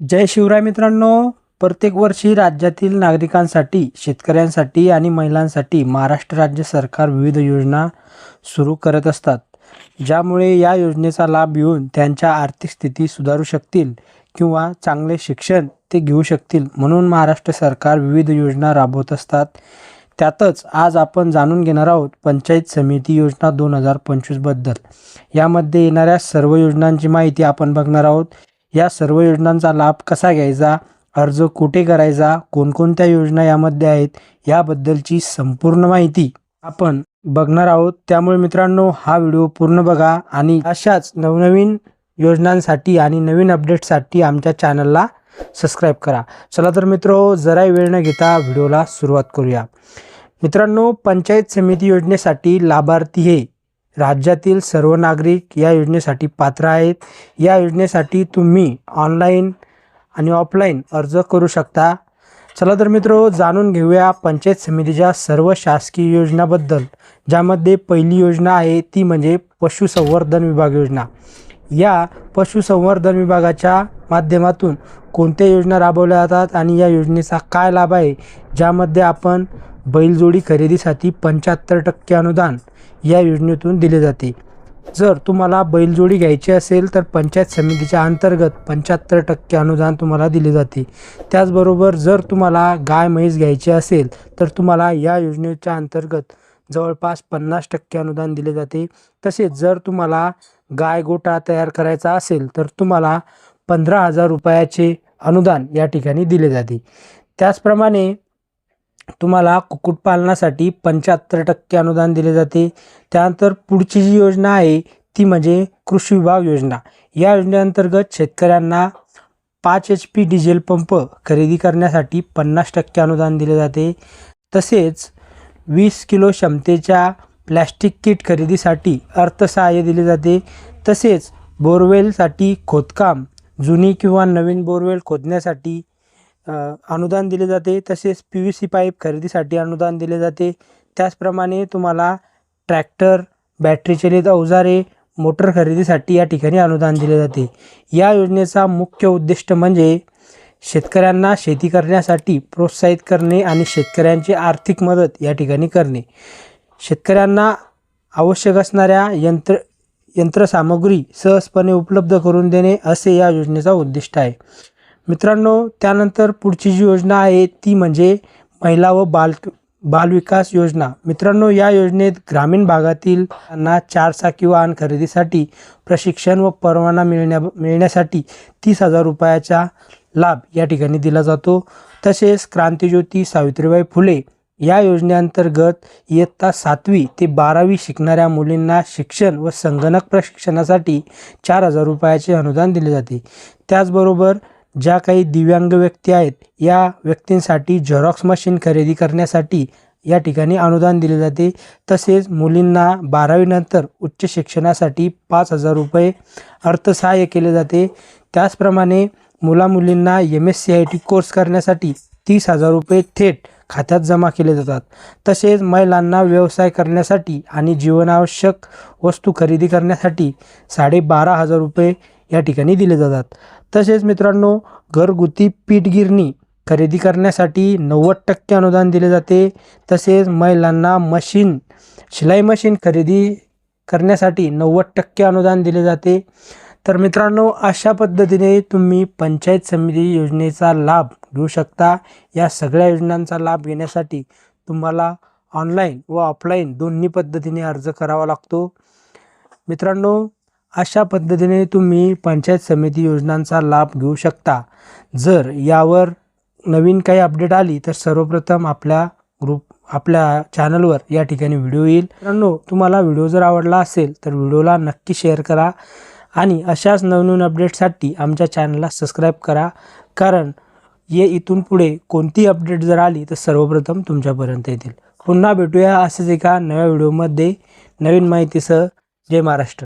जय शिवराय मित्रांनो. प्रत्येक वर्षी राज्यातील नागरिकांसाठी शेतकऱ्यांसाठी आणि महिलांसाठी महाराष्ट्र राज्य सरकार विविध योजना सुरू करत असतात. ज्यामुळे या योजनेचा लाभ घेऊन त्यांच्या आर्थिक स्थिती सुधारू शकतील किंवा चांगले शिक्षण ते घेऊ शकतील म्हणून महाराष्ट्र सरकार विविध योजना राबवत असतात. त्यातच आज आपण जाणून घेणार आहोत पंचायत समिती योजना दोन हजार पंचवीसबद्दल यामध्ये येणाऱ्या सर्व योजनांची माहिती आपण बघणार आहोत. या सर्व योजनांचा लाभ कसा घ्यायचा? अर्ज कुठे करायचा? कोणकोणत्या योजना यामध्ये आहेत? याबद्दलची संपूर्ण माहिती आपण बघणार आहोत. त्यामुळे मित्रांनो हा व्हिडिओ पूर्ण बघा आणि अशाच नवनवीन योजनांसाठी आणि नवीन अपडेटसाठी आमच्या चॅनलला सबस्क्राईब करा. चला तर मित्र जराही वेळ न घेता व्हिडिओला सुरुवात करूया. मित्रांनो पंचायत समिती योजनेसाठी लाभार्थी हे राज्यातील सर्व नागरिक या योजनेसाठी पात्र आहेत. या योजनेसाठी तुम्ही ऑनलाईन आणि ऑफलाईन अर्ज करू शकता. चला तर मित्र जाणून घेऊया पंचायत समितीच्या सर्व शासकीय योजनाबद्दल ज्यामध्ये पहिली योजना आहे ती म्हणजे पशुसंवर्धन विभाग योजना. या पशुसंवर्धन विभागाच्या माध्यमातून कोणत्या योजना राबवल्या जातात आणि या योजनेचा काय लाभ आहे? ज्यामध्ये आपण बैलजोडी खरेदीसाठी पंच्याहत्तर टक्के अनुदान या योजनेतून दिले जाते. जर तुम्हाला बैलजोडी घ्यायची असेल तर पंचायत समितीच्या अंतर्गत पंच्याहत्तर टक्के अनुदान तुम्हाला दिले जाते. त्याचबरोबर जर तुम्हाला गाय म्हैस घ्यायची असेल तर तुम्हाला या योजनेच्या अंतर्गत जवळपास पन्नास टक्के अनुदान दिले जाते. तसेच जर तुम्हाला गाय गोटा तयार करायचा असेल तर तुम्हाला पंधरा हजार रुपयाचे अनुदान या ठिकाणी दिले जाते. त्याचप्रमाणे तुम्हाला कुक्कुटपालनासाठी पंच्याहत्तर टक्के अनुदान दिले जाते. त्यानंतर पुढची जी योजना आहे ती म्हणजे कृषी विभाग योजना. या योजनेअंतर्गत शेतकऱ्यांना पाच एच पी डिझेल पंप खरेदी करण्यासाठी पन्नास टक्के अनुदान दिले जाते. तसेच वीस किलो क्षमतेच्या प्लॅस्टिक किट खरेदीसाठी अर्थसहाय्य दिले जाते. तसेच बोरवेलसाठी खोदकाम जुनी किंवा नवीन बोरवेल खोदण्यासाठी अनुदान दिले जाते. तसेच पी व्ही सी पाईप खरेदीसाठी अनुदान दिले जाते. त्याचप्रमाणे तुम्हाला ट्रॅक्टर बॅटरी चलित अवजारे मोटर खरेदीसाठी या ठिकाणी अनुदान दिले जाते. या योजनेचा मुख्य उद्दिष्ट म्हणजे शेतकऱ्यांना शेती करण्यासाठी प्रोत्साहित करणे आणि शेतकऱ्यांची आर्थिक मदत या ठिकाणी करणे. शेतकऱ्यांना आवश्यक असणाऱ्या यंत्र यंत्रसामग्री सहजपणे उपलब्ध करून देणे असे या योजनेचा उद्दिष्ट आहे. मित्रांनो त्यानंतर पुढची जी योजना आहे ती म्हणजे महिला व बाल बालविकास योजना. मित्रांनो या योजनेत ग्रामीण भागातील त्यांना चारचाकी वाहन खरेदीसाठी प्रशिक्षण व परवाना मिळण्या मिळण्यासाठी तीस हजार रुपयाचा लाभ या ठिकाणी दिला जातो. तसेच क्रांतिज्योती सावित्रीबाई फुले या योजनेअंतर्गत इयत्ता सातवी ते बारावी शिकणाऱ्या मुलींना शिक्षण व संगणक प्रशिक्षणासाठी चार हजार रुपयाचे अनुदान दिले जाते. त्याचबरोबर ज्या काही दिव्यांग व्यक्ती आहेत या व्यक्तींसाठी झेरॉक्स मशीन खरेदी करण्यासाठी या ठिकाणी अनुदान दिले जाते. तसेच मुलींना बारावीनंतर उच्च शिक्षणासाठी पाच हजार रुपये अर्थसहाय्य केले जाते. त्याचप्रमाणे मुलामुलींना M S C I T course करण्यासाठी तीस हजार रुपये थेट खात्यात जमा केले जातात. तसेच महिलांना व्यवसाय करण्यासाठी आणि जीवनावश्यक वस्तू खरेदी करण्यासाठी साडेबारा हजार रुपये या ठिकाणी दिले जातात. तसेच मित्रांनो घरगुती पीठगिरणी खरेदी करण्यासाठी नव्वद टक्के अनुदान दिले जाते. तसेच महिलांना मशीन शिलाई मशीन खरेदी करण्यासाठी नव्वद टक्के अनुदान दिले जाते. तर मित्रांनो अशा पद्धतीने तुम्ही पंचायत समिती योजनेचा लाभ घेऊ शकता. या सगळ्या योजनांचा लाभ घेण्यासाठी तुम्हाला ऑनलाईन व ऑफलाईन दोन्ही पद्धतीने अर्ज करावा लागतो. मित्रांनो अशा पद्धतीने तुम्ही पंचायत समिती योजनांचा लाभ घेऊ शकता. जर यावर नवीन काही अपडेट आली तर सर्वप्रथम आपल्या ग्रुप आपल्या चॅनलवर या ठिकाणी व्हिडिओ येईल. मित्रांनो तुम्हाला व्हिडिओ जर आवडला असेल तर व्हिडिओला नक्की शेअर करा. आणि अशाच नवनवीन अपडेटसाठी आमच्या चॅनलला सबस्क्राईब करा. कारण ये इथून पुढे कोणती अपडेट जर आली तर सर्वप्रथम तुमच्यापर्यंत येतील. पुन्हा भेटूया असेच एका नव्या व्हिडिओमध्ये नवीन माहितीसह जय महाराष्ट्र.